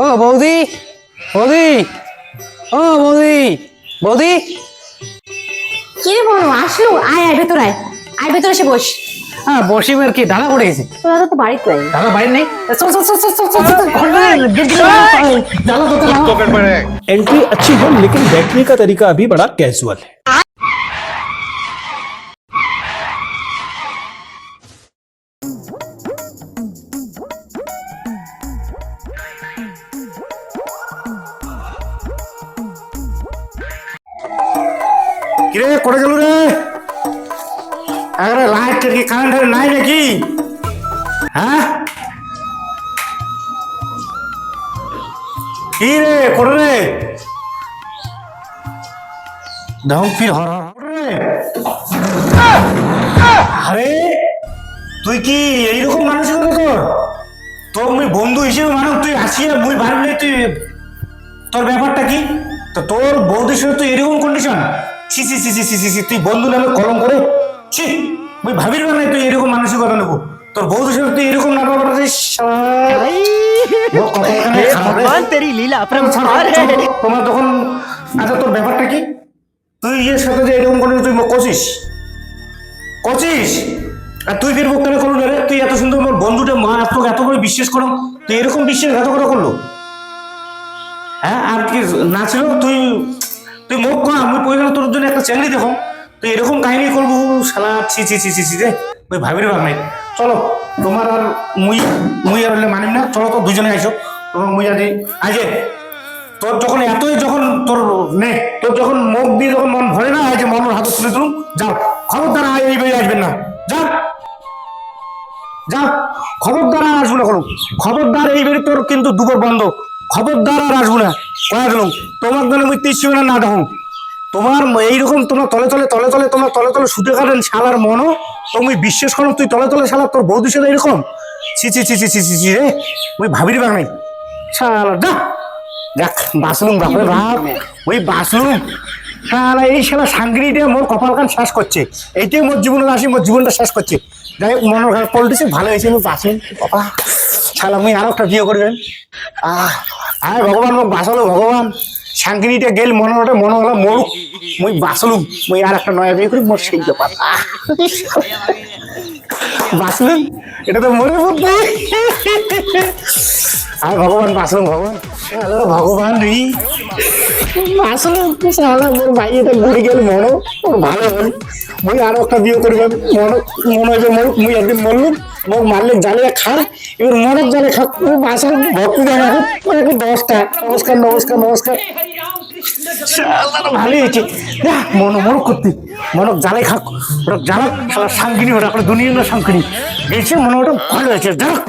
ও বৌদি বৌদি ও বৌদি বৌদি কি রে বলো আসলো আয় আয় ভেতর আয় আয় ভেতর এসে বস হ্যাঁ বসি আর কি ঢালা পড়ে গেছে তোরা তো বাড়িতে নাই ঢালা বাইরে নেই চল চল চল চল চল চল চল ঘরে গেট দিকে ঢালা তো না एंट्री अच्छी है लेकिन बैठने का तरीका अभी बड़ा कैजुअल है কিরে করে গেল রে? আরে, লাইট কি কারেন্ট নাই নাকি? হ্যাঁ? কি রে করে রে? দাও ফির হর রে? আরে, তুই কি এইরকম মানসিকতা তোর? তোর মুই বন্ধু হিসেবে মানুষ, তুই আসিয়া মুই ভাবলে তুই তোর ব্যাপারটা কি? তো তোর বৌদির সাথে তুই এরকম কন্ডিশন ছি ছি ছি ছি ছি ছি তুই বন্ধু নামে কলম করে? ছি মুই ভাবির না তুই এরকম মানসিকতা নেব। তোর বৌদির সাথে তুই এরকম তোমার তখন আচ্ছা তোর ব্যাপারটা কি? তুই ইয়ের সাথে যে এরকম করে তুই কছিস কছিস আর তুই ফির কেন করল না রে? তুই এত সুন্দর আমার বন্ধুটা মা তোকে এত করে বিশ্বাস করো। তুই এরকম বিশ্বাসঘাতকতা করল? হ্যাঁ আর কি না ছিল তুই তুই মুখ কর আমি পয়লা তোর একটা চ্যানেল দেখো। তুই এরকম কাহিনী করব, শালা, ছি ছি ছি ছি ছি, রে। ওই ভাবির ভাব নাই চলো, তোমার আর মুই মুই আর হলে মানিম না। চলো তো দুজনে আইসো। তোমার মুই আজ আজে তোর যখন এতই যখন তোর নে, তোর যখন মুখ দিয়ে যখন মন ভরে না আজ মনের হাতে তুলে তুলুম যাও খবরদার আয় এই বেরিয়ে আসবেন না। যাও যাও খবরদার আর আসব না কোনো। খবরদার এই বেরি তোর কিন্তু দুপুর বন্ধ। খবরদার আর আসব না। কয়া দিলাম, তোমার জন্য মুই তিস না না দেখুন তোমার এইরকম তোমার তলে তলে তলে তলে তোমার তলে তলে শুটে কাটেন শালার মনো তুমি বিশ্বাস করো তুই তলে তলে শালা, তোর বৌদির সাথে এরকম? ছি ছি ছি ছি ছি ছি রে মুই ভাবির বাগ নাই শালা, যা। যাক বাসলুম বাপরে বাপ। ওই বাসলুম শালা, এই শালা সাংগ্রিটা মোর কপালকান শেষ করছে। এইটাই মোর জীবনের আসি, মোর জীবনটা শেষ করছে। যাই হোক, মনের ঘাট পল্টেছে, ভালো হয়েছে, আমি বাসেন বাবা, শালা, মুই আরও একটা বিয়ে করবেন আহ, আয় ভগবান, মোক বাঁচালো ভগবান। সাংগ্রিটা গেল মনে ওটা মনে হলো মরুক মুই বাঁচলুম মুই আর একটা নয়া বিয়ে করি মোর সেই ব্যাপার বাঁচলুম এটা তো মরে পড়বে আর ভগবান বাঁচলুম ভগবান শালা ভগবান রে বাঁচলুম শালা মোর ভাই এটা ঘুরে গেল মনো ওর ভালো হল মুই আরও একটা বিয়ে করবে মনে মনে হইবে মরুক মুই একদিন মরলুম মোক মারলে জালে খা এবার মরক জালে খা ও বাঁচাল ভক্তি জানা হোক দশটা, নমস্কার নমস্কার নমস্কার। ভালোই হয়েছে। মন মনক করতে। মনক জালে খাক। ওরা জ্বালাক, শালা ওরা আপনার দুনিয়া না সাংকিনি গেছে মনে ওটা ভালো হয়েছে। জ্বালাক।